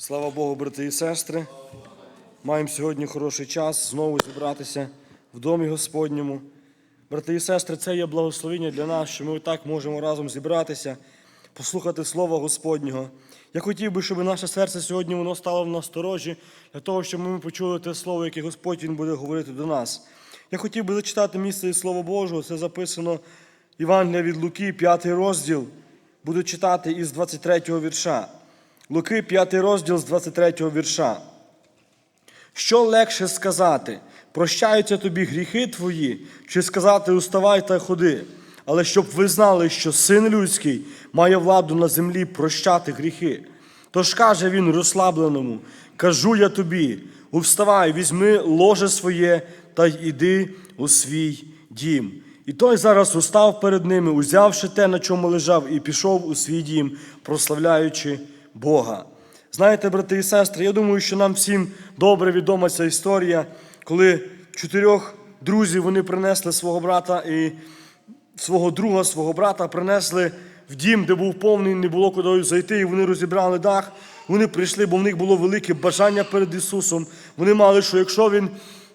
Слава Богу, брати і сестри. Маємо сьогодні хороший час знову зібратися в домі Господньому. Брати і сестри, це є благословення для нас, що ми так можемо разом зібратися, послухати Слова Господнього. Я хотів би, щоб наше серце сьогодні воно стало в насторожі, для того, щоб ми почули те слово, яке Господь Він буде говорити до нас. Я хотів би зачитати місце із Слова Божого. Це записано Євангелія від Луки, 5 розділ. Буду читати із 23 вірша. Луки, 5 розділ з 23 вірша. Що легше сказати? Прощаються тобі гріхи твої, чи сказати уставай та ходи. Але щоб ви знали, що син людський має владу на землі прощати гріхи. Тож каже він розслабленому: кажу я тобі, увставай, візьми ложе своє та й іди у свій дім. І той зараз устав перед ними, узявши те, на чому лежав, і пішов у свій дім, прославляючи Бога. Знаєте, брати і сестри, я думаю, що нам всім добре відома ця історія, коли чотирьох друзів вони принесли свого брата і свого друга, свого брата принесли в дім, де був повний, не було куди зайти, і вони розібрали дах. Вони прийшли, бо в них було велике бажання перед Ісусом. Вони мали, що якщо Він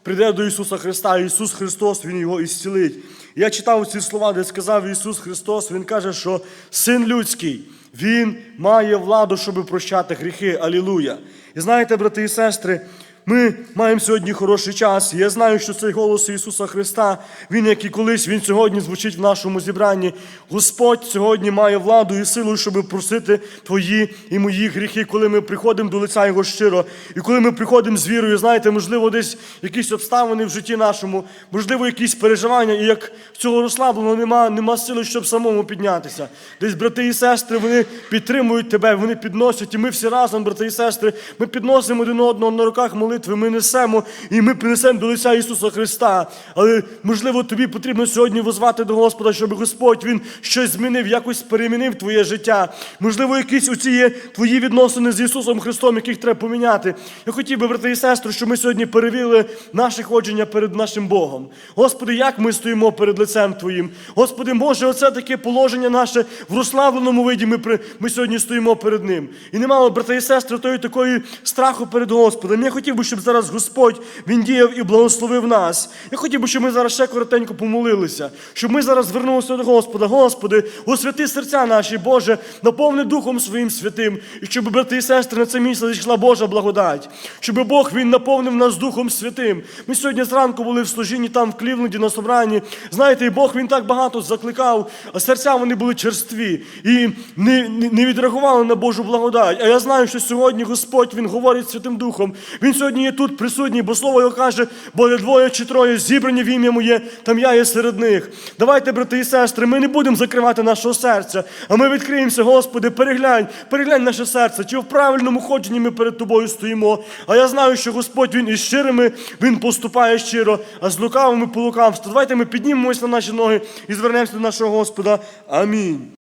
прийде до Ісуса Христа, Ісус Христос, Він його ісцілить. Я читав ці слова, де сказав Ісус Христос, Він каже, що Син людський, Він має владу, щоб прощати гріхи. Алілуя. І знаєте, брати і сестри, ми маємо сьогодні хороший час. Я знаю, що цей голос Ісуса Христа, Він, як і колись, Він сьогодні звучить в нашому зібранні. Господь сьогодні має владу і силу, щоб просити Твої і мої гріхи, коли ми приходимо до лиця Його щиро. І коли ми приходимо з вірою, знаєте, можливо, десь якісь обставини в житті нашому, можливо, якісь переживання, і як цього розслабленого нема, нема сили, щоб самому піднятися. Десь брати і сестри, вони підтримують тебе, вони підносять, і ми всі разом, брати і сестри, ми підносимо один одного на руках молитви, ми несемо і ми принесемо до лиця Ісуса Христа. Але можливо, тобі потрібно сьогодні возвати до Господа, щоб Господь Він щось змінив, якось перемінив твоє життя. Можливо, якісь оці є твої відносини з Ісусом Христом, яких треба поміняти. Я хотів би, брати і сестри, щоб ми сьогодні перевірили наше ходження перед нашим Богом. Господи, як ми стоїмо перед лицем Твоїм? Господи, може, оце таке положення наше в розслабленому виді. Ми, ми сьогодні стоїмо перед Ним. І немало, брати і сестри, тої такої страху перед Господом. Я хотів би, щоб зараз Господь Він діяв і благословив нас. Я хотів би, щоб ми зараз ще коротенько помолилися, щоб ми зараз звернулися до Господа. Господи, освяти серця наші, Боже, наповни Духом Своїм святим, і щоб, брати і сестри, на це місце зійшла Божа благодать, щоб Бог Він наповнив нас Духом Святим. Ми сьогодні зранку були в служінні там в Клівленді на собранні. Знаєте, і Бог Він так багато закликав, а серця вони були черстві і не, не, відреагували на Божу благодать. А я знаю, що сьогодні Господь Він говорить Святим Духом. Він сьогодні є тут присутній, бо слово його каже, бо де двоє чи троє зібрані в ім'я моє, там я є серед них. Давайте, брати і сестри, ми не будемо закривати нашого серця, а ми відкриємося, Господи, переглянь, переглянь наше серце, чи в правильному ходженні ми перед тобою стоїмо. А я знаю, що Господь Він із щирими, Він поступає щиро, а з лукавими по лукавству. Давайте ми піднімемось на наші ноги і звернемося до нашого Господа. Амінь.